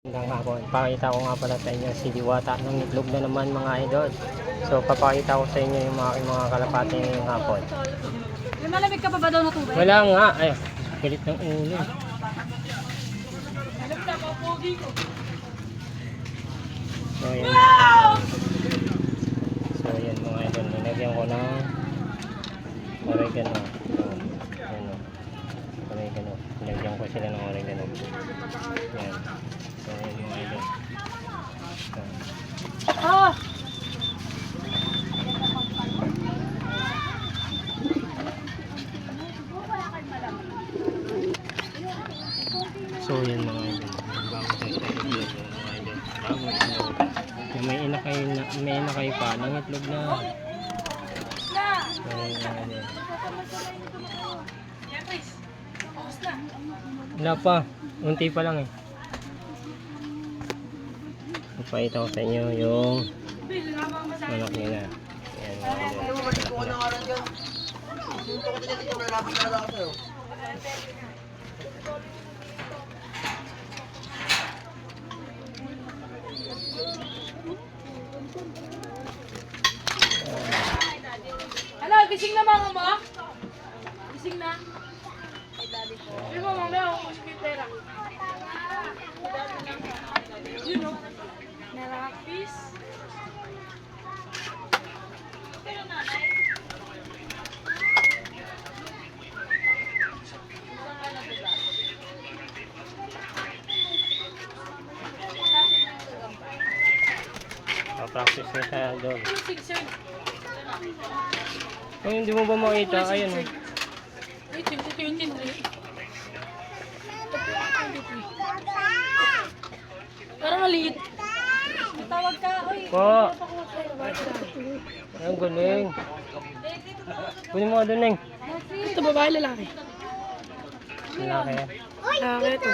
Magandang hapon. Pakita ko nga pala sa inyo si Diwata ng itlog na naman mga idol. So papakita ko sa inyo yung mga aking mga kalapate ngayong hapon. May malamig ka pa ba daw na tubig? Wala nga. Ay, galit ng ulo. So yan. So yan mga idol. Nilagyan ko ng oregano. So, yan o. Oregano. Nilagyan ko sila ng oregano. Yan. So yan mga idol. So, Oh! So yan mga idol. Bago sa itlog yan mga idol. Bago itlog. Yung may ina kayo na, may ina kayo pa ng itlog na. So yan mga idol. Wala pa. Unti pa lang eh. Ipakita ko sa inyo yung manok nila. Yan mga idol. Ano, gising na mama mo? Gising na? Hindi mo mamaya ako kasi may pera. Yun o. Nerapis. Pa-practice na siya doon. Kung hindi mo ba makita, ayun. Ay, 2023. Maliit. Tawag ka, oy. Po. Ang galing. Kunin mo doon, Neng. Ito babae lalaki. Lalaki. Lalaki ito.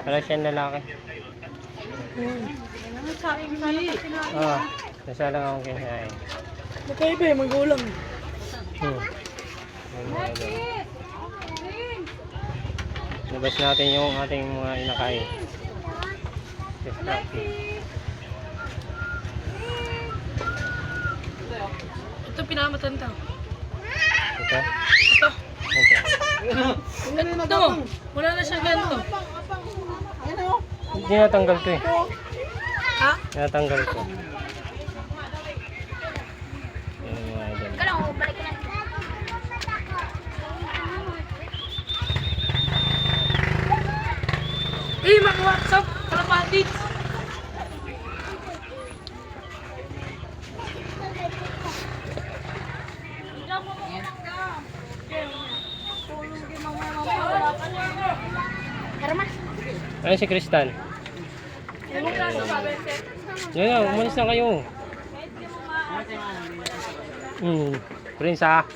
Para siya lalaki. Ah, nasa lang akong kinain. Magkaiba eh, magulang. Hmm. Labas natin yung ating mga inakain. Yes. Ito pinakamatanda. Ito? Ito. Okay. Ito. Wala na siya ganito. Hindi natanggal to eh. Ha? Natanggal ko. Ayun mga kalapati. Ayun si Kristal. Yan na, umalis na kayo. Hmm. Prince ah.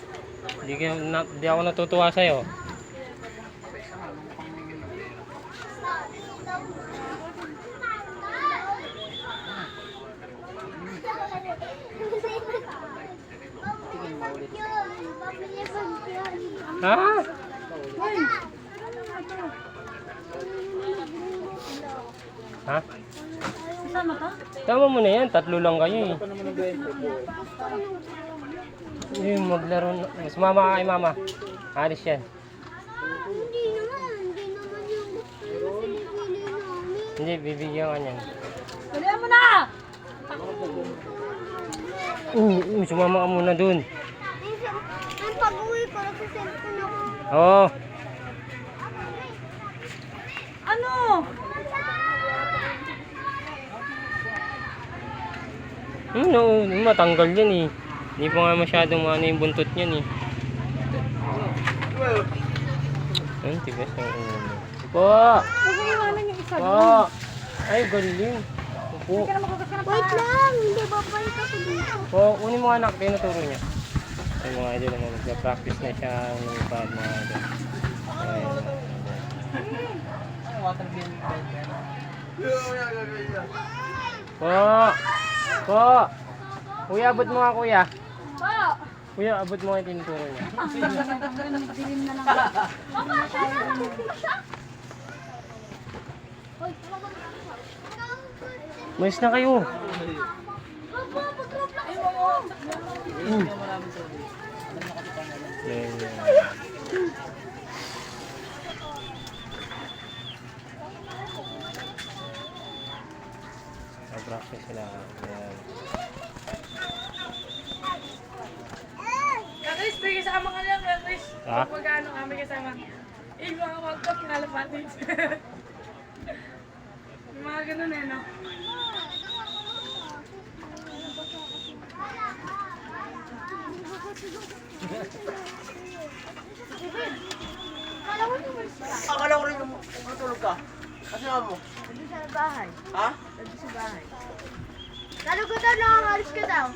Hindi, na, di ako natutuwa sa'yo. Ha? Ha? Kasama ka? Tama mo na yan, tatlo lang kayo eh. Yung maglaro na. Sumama ka kay mama. Alis yan. Hindi naman, hindi naman yung gusto yung pinipili namin. Hindi, bibigyan ka niyan. Dalihan mo na! Uh, uh, sumama ka muna dun. Ang pag-uwi ko, nagsiselfon ako. Oo. Ano? Hmm, no, matanggal yan eh. Hindi pa nga masyadong ano yung buntot niyan eh. Ayun, tigas ng ulo. Po! Namin yung isa. Po! Ay, galing. Po. Hindi ka na makakas ka na Wait lang, hindi babalik ako dito. Po, kunin mo anak, tinuturo niya. Ay, mga idol, ano, nagpa-practice na siya ng pad, mga idol. Idol. Po! Po! Kuya, abot mo nga, kuya. Po! Kuya, abot mo nga yung tinuturo niya. Dilim na lang. Malis na kayo. Papa, Yan, yan. Nag-practice sila. Yan. Kakris, may kasama ka lang, Kakris. Ha? Pag magkano kami kasama. Eh, mga kapag kinalapatin. Yung mga ganun eh, no? Akala ko rin matulog ka. Kasi nga mo. Nandun sa bahay. Ha? Nandun sa bahay. Kala ko daw nakakalis ka daw.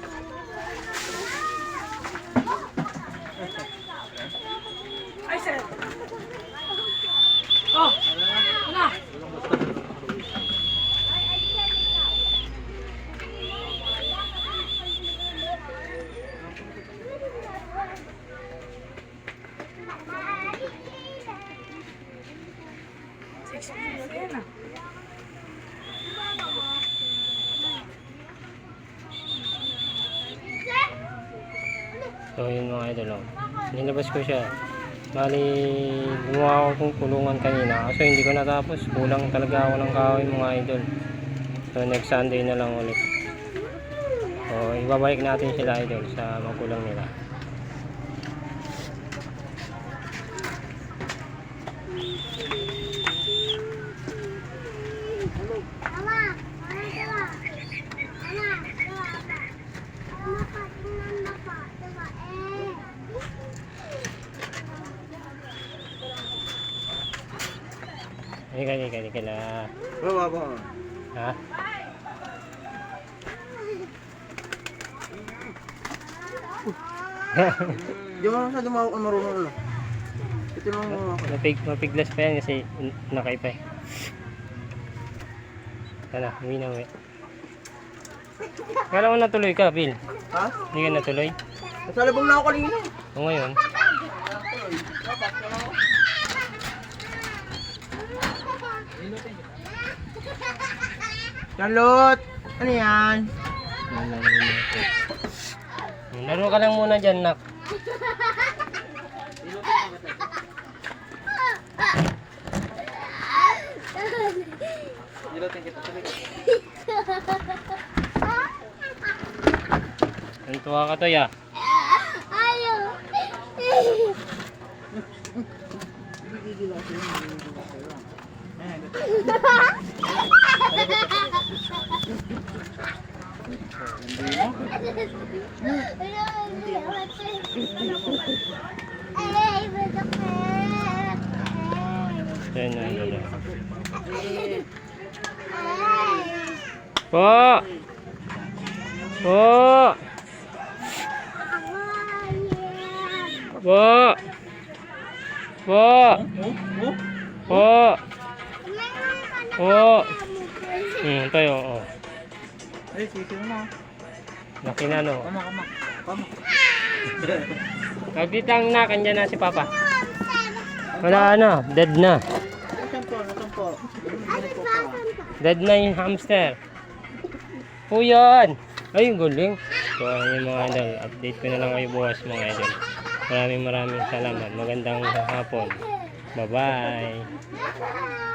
Ay, sir. Oh, ano? So yun mga idol. Oh. Nilabas ko siya. Bali, gumawa ako kung kulungan kanina. Kaso hindi ko natapos. Kulang talaga ako ng kahoy mga idol. So next Sunday na lang ulit. So ibabalik natin sila idol sa magulang nila. Mama, ano diba? Ano, diba? Ano pa, ano pa, diba? Eh. Na. Baba, baba. Ha? Di mo masyado ma- marunong ano. Ito lang mo ako. Mapig, mapiglas pa yan kasi nakaipa eh. Sana, uwi na uwi. Kala ko natuloy ka, Bill. Ha? Hindi ka natuloy. Nasalabang na ako kanina. O ngayon, Charlotte! Ano yan? laro ka lang muna dyan, nak. Nantuwa ka to, ya. Ayaw. Ay, masakit. Yan, yan, yan. yan. Ay. Po! Po! Po! Po! Po! Po! Hmm, tayo, oh. Ay, sige na. Laki na, no? Kama, kama. Na, kanya na si Papa. Wala na, dead na. Dead na yung hamster. Po yan! Ay, galing. So, ayun mga idol. Update ko na lang kayo bukas mga idol. Maraming maraming salamat. Magandang hapon. Bye-bye.